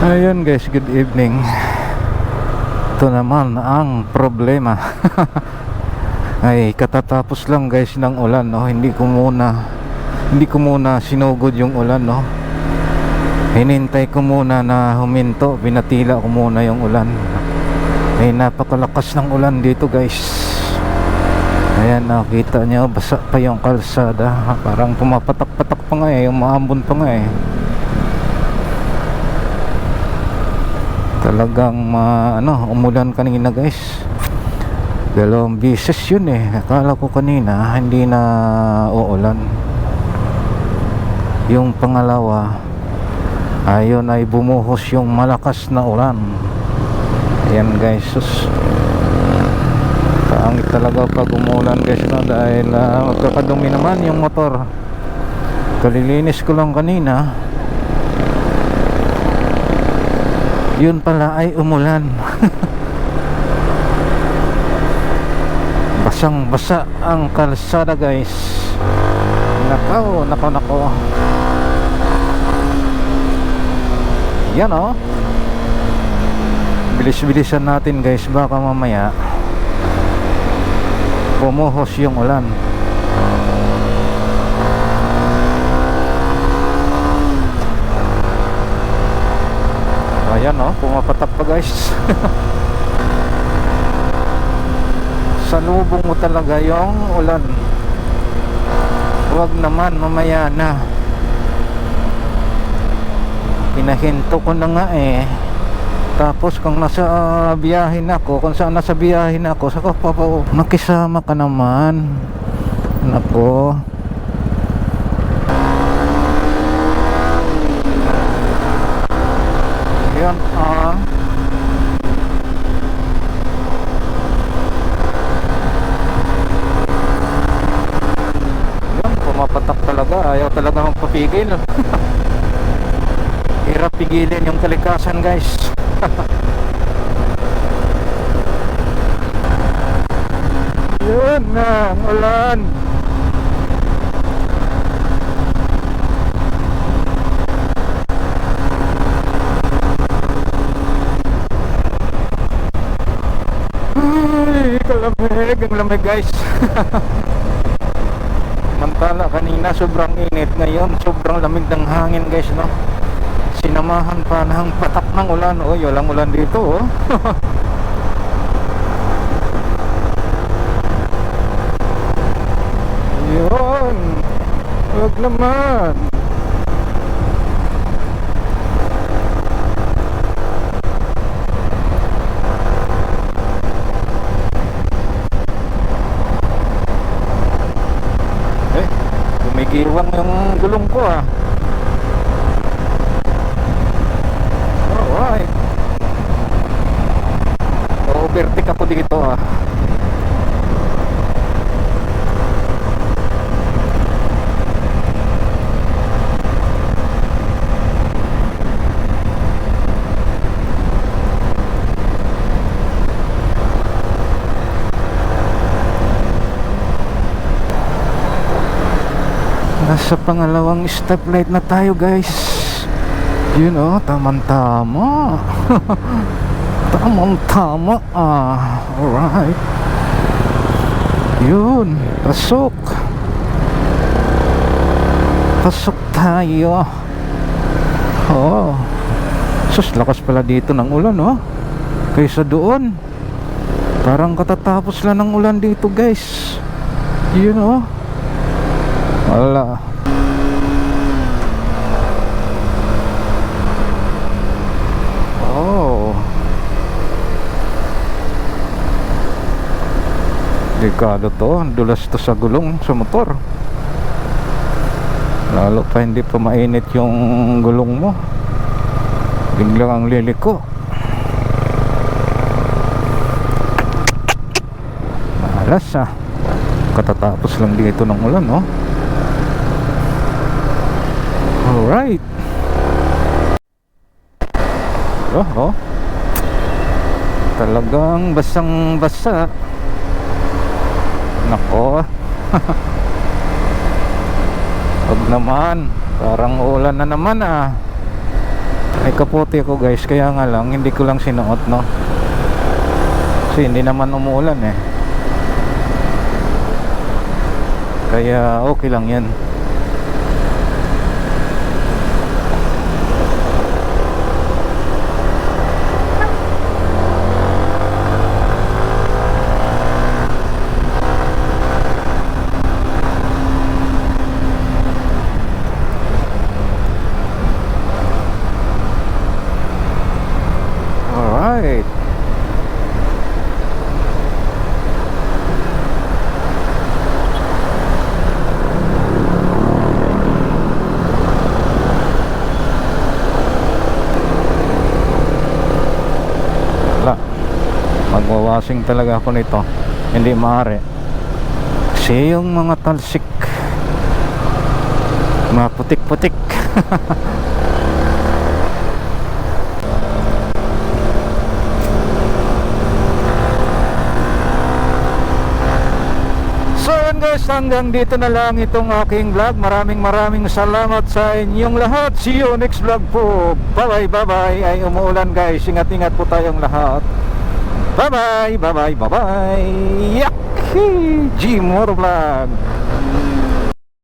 Ayun guys, good evening. Ito naman ang problema. Ay, katatapos lang guys ng ulan, no? Hindi ko muna hindi ko muna sinugod yung ulan, no? Hinintay ko muna na huminto, binatila ko muna yung ulan. Ay, napakalakas ng ulan dito, guys. Ayan, nakita nyo, basa pa yung kalsada. Parang pumapatak-patak pa nga eh, umaambon pa nga eh. Talagang ma, ano, umulan kanina guys. Dalawang beses yun eh. Akala ko kanina hindi na uulan. Yung pangalawa ayun ay bumuhos yung malakas na ulan. Ayan guys. Sus. Talaga pag umulan guys no? dahil uh, magkakadumi naman yung motor. Kalilinis ko lang kanina yun pala ay umulan. Basang basa ang kalsada guys. Nakaw nakaw nakaw. Yan oh. Bilis bilisan natin guys. Baka mamaya pumuhos yung ulan oh pumapatak pa guys. Salubong mo talaga yung ulan. Huwag naman mamaya na. Pinahinto ko na nga eh. Tapos kung nasa uh, biyahin ako kung saan nasa biyahin ako saka pa pa makisama ka naman. Nako yan ah yan pumapatak talaga magpapigil hirap pigilin yung kalikasan guys. Yun na ulan. Ay, kalamig, ang lamig guys Mantala kanina sobrang init Ngayon sobrang lamig ng hangin guys no? Sinamahan pa ng patak ng ulan. Uy, walang ulan dito oh. Yun Huwag naman Eh, gumigiwang yung gulong ko ah. Alright. Overtake ako dito ah. Nasa pangalawang stoplight na tayo guys. Yun oh, tamang-tama. Tamang-tama ah. Alright. Yun, pasok. Pasok tayo. Oh. Sus, lakas pala dito ng ulan oh. Kaysa doon. Parang katatapos lang ng ulan dito guys. Yun oh. Wala. Delikado to. Dulas to sa gulong sa motor. Lalo pa hindi pa mainit yung gulong mo. Biglang ang liliko. Malas ah. Katatapos lang dito ng ulan, no? Alright. Oh, oh. Talagang basang basa. Nako. Huwag naman. Parang ulan na naman ah. May kapote ako guys, kaya nga lang hindi ko lang sinuot no. Kasi hindi naman umuulan eh. Kaya okay lang yan. Alright. Wala. Magwawashing talaga ako nito. Hindi maaari. Kasi yung mga talsik mga putik-putik So yun guys, hanggang dito na lang itong aking vlog. Maraming maraming salamat sa inyong lahat. See you next vlog po. Bye bye, bye bye. Ay umuulan guys. Ingat-ingat po tayong lahat. Bye bye, bye bye, bye bye. Yak! G Vlog.